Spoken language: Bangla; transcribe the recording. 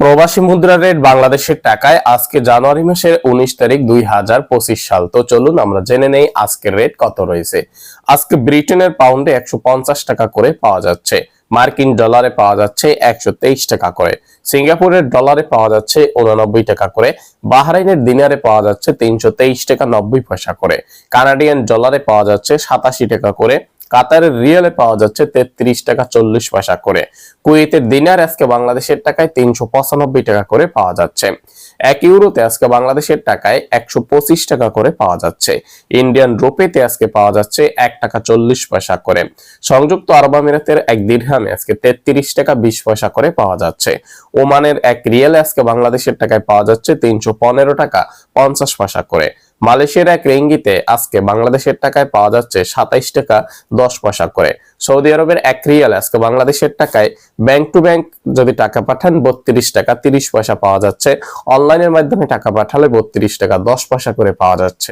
প্রবাসী মুদ্রা রেট বাংলাদেশের টাকায় আজকে জানুয়ারি মাসের উনিশ তারিখ দুই হাজার পঁচিশ সাল। তো চলুন আমরা জেনে নেই আজকের রেট কত রয়েছে। আজকে ব্রিটেনের পাউন্ডে একশো পঞ্চাশ টাকা করে পাওয়া যাচ্ছে। মার্কিন ডলারে পাওয়া যাচ্ছে একশো তেইশ টাকা করে। সিঙ্গাপুরের ডলারে পাওয়া যাচ্ছে উননব্বই টাকা করে। বাহরাইনের দিনারে পাওয়া যাচ্ছে তিনশো তেইশ টাকা নব্বই পয়সা করে। কানাডিয়ান ডলারে পাওয়া যাচ্ছে সাতাশি টাকা করে। কাতারের রিয়ালে পাওয়া যাচ্ছে তেত্রিশ টাকা চল্লিশ পয়সা করে। কুয়েতের দিনার আজকে বাংলাদেশের টাকায় তিনশো পঁচানব্বই টাকা করে পাওয়া যাচ্ছে। এক ইউরোতে আজকে বাংলাদেশের টাকায় একশো পঁচিশ টাকা করে পাওয়া যাচ্ছে। ইন্ডিয়ান রুপিতে আজকে পাওয়া যাচ্ছে এক টাকা চল্লিশ পয়সা করে। সংযুক্ত আরব আমিরাতের এক দীর্ঘামে আজকে তেত্রিশ টাকা বিশ পয়সা করে পাওয়া যাচ্ছে। ওমানের এক রিয়েলে আজকে বাংলাদেশের টাকায় পাওয়া যাচ্ছে তিনশো পনেরো টাকা পঞ্চাশ পয়সা করে। মালয়েশিয়ার এক রেঙ্গিতে আজকে বাংলাদেশের টাকায় পাওয়া যাচ্ছে সাতাইশ টাকা দশ পয়সা করে। সৌদি আরবের এক রিয়াল আজকে বাংলাদেশের টাকায় ব্যাংক টু ব্যাংক যদি টাকা পাঠান বত্রিশ টাকা তিরিশ পয়সা পাওয়া যাচ্ছে। অনলাইনের মাধ্যমে টাকা পাঠালে বত্রিশ টাকা দশ পয়সা করে পাওয়া যাচ্ছে।